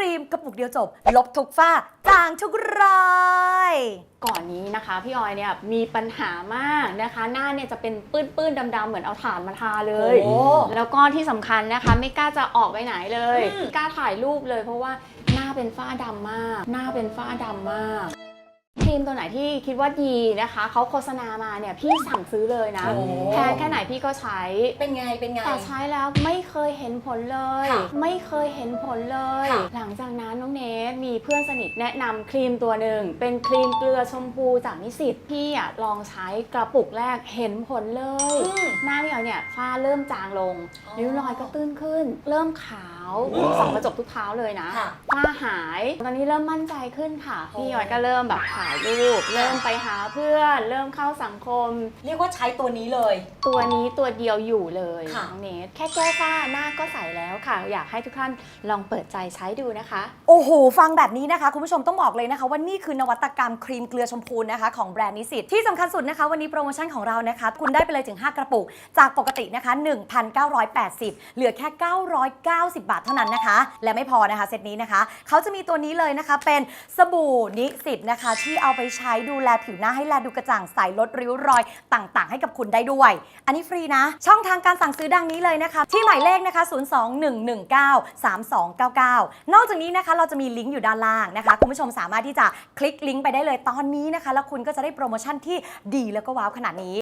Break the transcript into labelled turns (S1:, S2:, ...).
S1: รีมกระปุกเดียวจบ ลบทุกฝ้าจางทุกรอย
S2: ก่อนนี้นะคะ พี่ออยเนี่ยมีปัญหามากนะคะ หน้าเนี่ยจะเป็นปื้นๆดำๆเหมือนเอาถ่านมาทาเลย
S1: โอ้
S2: แล้วก็ที่สำคัญนะคะ ไม่กล้าจะออกไปไหนเลย
S1: อืม
S2: ไม่กล้าถ่ายรูปเลย เพราะว่าหน้าเป็นฝ้าดำมาก หน้าเป็นฝ้าดำมาก ครีมตัวไหนที่คิดว่าดีนะคะ เขาโฆษณามาเนี่ยพี่สั่งซื้อเลยนะ
S1: โอ้
S2: แพงแค่ไหนพี่ก็ใช้
S1: เป็นไง เป็นไง
S2: แต่ใช้แล้วไม่เคยเห็นผลเลย
S1: ค่ะ
S2: ไม่เคยเห็นผลเลย
S1: ค่ะ
S2: หลังจากนั้นน้องเนทมีเพื่อนสนิทแนะนำครีมตัวหนึ่ง เป็นครีมเกลือชมพูจากนิสิตพี่อะลองใช้กระปุกแรกเห็นผลเลย
S1: อืม
S2: หน้าพี่ออยเนี่ยฝ้าเริ่มจางลง
S1: อ๋อ
S2: ริ้วรอยก็ตื้นขึ้น เริ่มขาว ส่องกระจกทุกเท้าเลยนะ
S1: ค่ะ
S2: ฝ้าหาย ตอนนี้เริ่มมั่นใจขึ้นค่ะ
S1: โอ้
S2: พี่ออยก็เริ่มแบบถ่ายรูป เริ่มไปหาเพื่อน เริ่มเข้าสังคม
S1: เรียกว่าใช้ตัวนี้เลย
S2: ตัวนี้ตัวเดียวอยู่เลย
S1: ค่ะ
S2: น้องเนทแค่แก้ฝ้าหน้าก็ใสแล้วค่ะ อยากให้ทุกท่านลองเปิดใจใช้ดูนะคะ
S1: โอ้โห ฟังแบบนี้นะคะ คุณผู้ชมต้องบอกเลยนะคะ ว่านี่คือนวัตกรรมครีมเกลือชมพูนะคะ ของแบรนด์นิสิตที่สำคัญสุดนะคะ วันนี้โปรโมชั่นของเรานะคะ คุณได้ไปเลยถึง 5 กระปุก จากปกตินะคะ 1,980 เหลือแค่ 990 บาทเท่านั้นนะคะ และไม่พอนะคะเซตนี้นะคะ เขาจะมีตัวนี้เลยนะคะ เป็นสบู่นิสิตนะคะ ที่เอาไปใช้ดูแลผิวหน้าให้แลดูกระจ่างใสลดริ้วรอยต่างๆ ให้กับคุณได้ด้วย อันนี้ฟรีนะ ช่องทางการสั่งซื้อดังนี้เลยนะคะ ที่หมายเลขนะคะ 021193299 นอกจากนี้นะคะ เราจะมีลิงก์อยู่ด้านล่างนะคะ คุณผู้ชมสามารถที่จะคลิกลิงก์ไปได้เลยตอนนี้นะคะ แล้วคุณก็จะได้โปรโมชั่นที่ดีแล้วก็ว้าวขนาดนี้